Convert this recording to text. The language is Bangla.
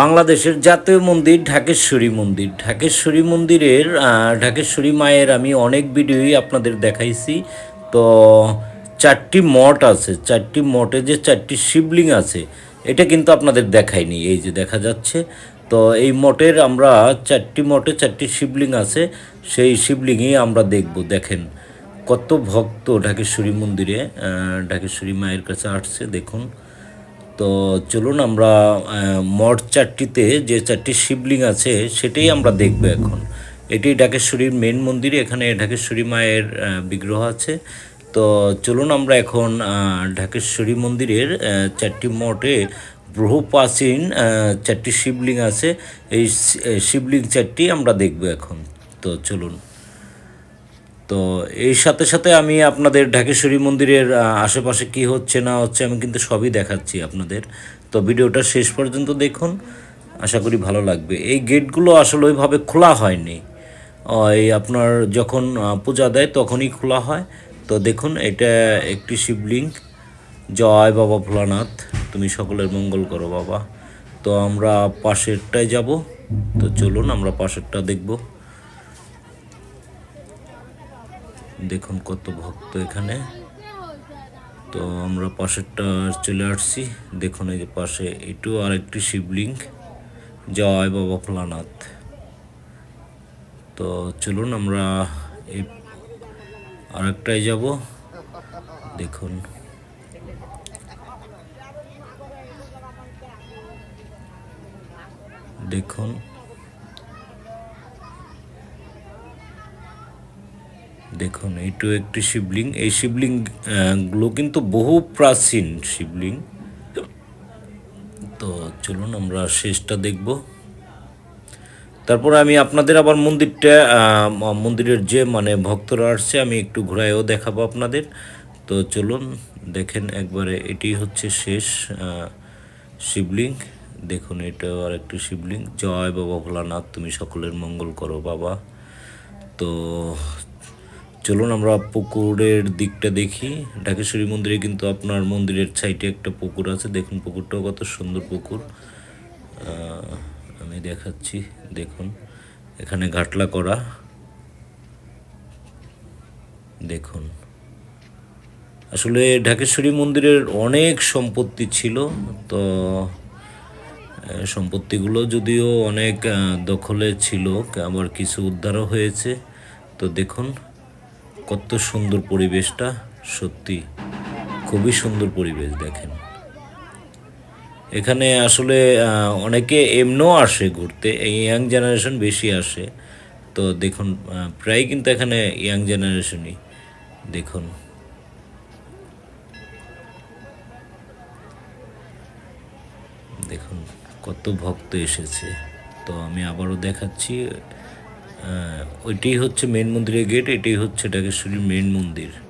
বাংলাদেশের জাতীয় মন্দির ঢাকেশ্বরী মন্দির। ঢাকেশ্বরী মন্দিরের ঢাকেশ্বরী মায়ের আমি অনেক ভিডিওই আপনাদের দেখাইছি। তো চারটি মঠ আছে, চারটি মঠে যে চারটি শিবলিং আছে, এটা কিন্তু আপনাদের দেখাইনি, এই যে দেখা যাচ্ছে। তো এই মঠের আমরা চারটি মঠে চারটি শিবলিং আছে, সেই শিবলিঙ্গই আমরা দেখব, দেখেন। কত ভক্ত ঢাকেশ্বরী মন্দিরে ঢাকেশ্বরী মায়ের কাছে আসছে, দেখুন। তো চলুন আমরা মঠ চারটিতে যে চারটি শিবলিং আছে সেটাই আমরা দেখব এখন। এটি ঢাকেশ্বরীর মেন মন্দির, এখানে ঢাকেশ্বরী মায়ের বিগ্রহ আছে। তো চলুন আমরা এখন ঢাকেশ্বরী মন্দিরের চারটি মঠে বহু প্রাচীন চারটি শিবলিং আছে। এই শিবলিং চারটি আমরা দেখব এখন। তো চলুন। তো এই সাথে সাথে আমি আপনাদের ঢাকেশ্বরী মন্দিরের আশেপাশে কি হচ্ছে না হচ্ছে আমি কিন্তু সবই দেখাচ্ছি আপনাদের। তো ভিডিওটা শেষ পর্যন্ত দেখুন, আশা করি ভালো লাগবে। এই গেটগুলো আসলে ওইভাবে খোলা হয়নি। এই আপনার যখন পূজা দেয় তখনই খোলা হয়। তো দেখুন, এটা একটি শিবলিঙ্গ। জয় বাবা ভোলানাথ। তুমি সকলের মঙ্গল করো বাবা। তো আমরা পাশেরটায় যাব। তো চলুন, আমরা পাশেরটা দেখব। দেখুন কত ভক্ত এখানে। তো আমরা পাশেরটা চলে আসছি। দেখুন এই যে পাশে এটু আরেকটি শিবলিঙ্গ, জয় বাবা ভোলানাথ তো চলুন আমরা এই আরেকটায় যাব। দেখুন। দেখুন। দেখুন এইটু একটি শিবলিং। এই শিবলিঙ্গ আহ, গুলো কিন্তু বহু প্রাচীন শিবলিং। তো চলুন আমরা শেষটা দেখব। তারপর আমি আপনাদের আবার মন্দিরটা মন্দিরের যে মানে ভক্তরা আসছে আমি একটু ঘুরাইও দেখাবো আপনাদের। তো চলুন দেখেন একবারে এটি হচ্ছে শেষ শিবলিঙ্গ দেখুন এটাও আর একটি শিবলিঙ্গ জয় বাবা ভোলানাথ তুমি সকলের মঙ্গল করো বাবা। তো চলুন আমরা পুকুরের দিকটা দেখি। ঢাকেশ্বরী মন্দিরে কিন্তু আপনার মন্দিরের সাইডে একটা পুকুর আছে। দেখুন পুকুরটাও কত সুন্দর পুকুর। আমি দেখাচ্ছি, দেখুন। এখানে ঘাটলা করা। দেখুন। আসলে ঢাকেশ্বরী মন্দিরের অনেক সম্পত্তি ছিল। তো সম্পত্তিগুলো যদিও অনেক দখলে ছিল, আবার কিছু উদ্ধারও হয়েছে। তো দেখুন। কত সুন্দর পরিবেশটা, সত্যি খুবই সুন্দর পরিবেশ দেখেন। এখানে আসলে অনেকে এমনও আসে ঘুরতে, এই ইয়াং জেনারেশন বেশি আসে। তো দেখুন প্রায় কিন্তু এখানে ইয়াং জেনারেশনই, দেখুন। দেখুন, কত ভক্ত এসেছে। তো আমি আবারও দেখাচ্ছি ওইটাই হচ্ছে মেন মন্দিরের গেট এটি হচ্ছে ঢাকেশ্বরীর মেন মন্দির।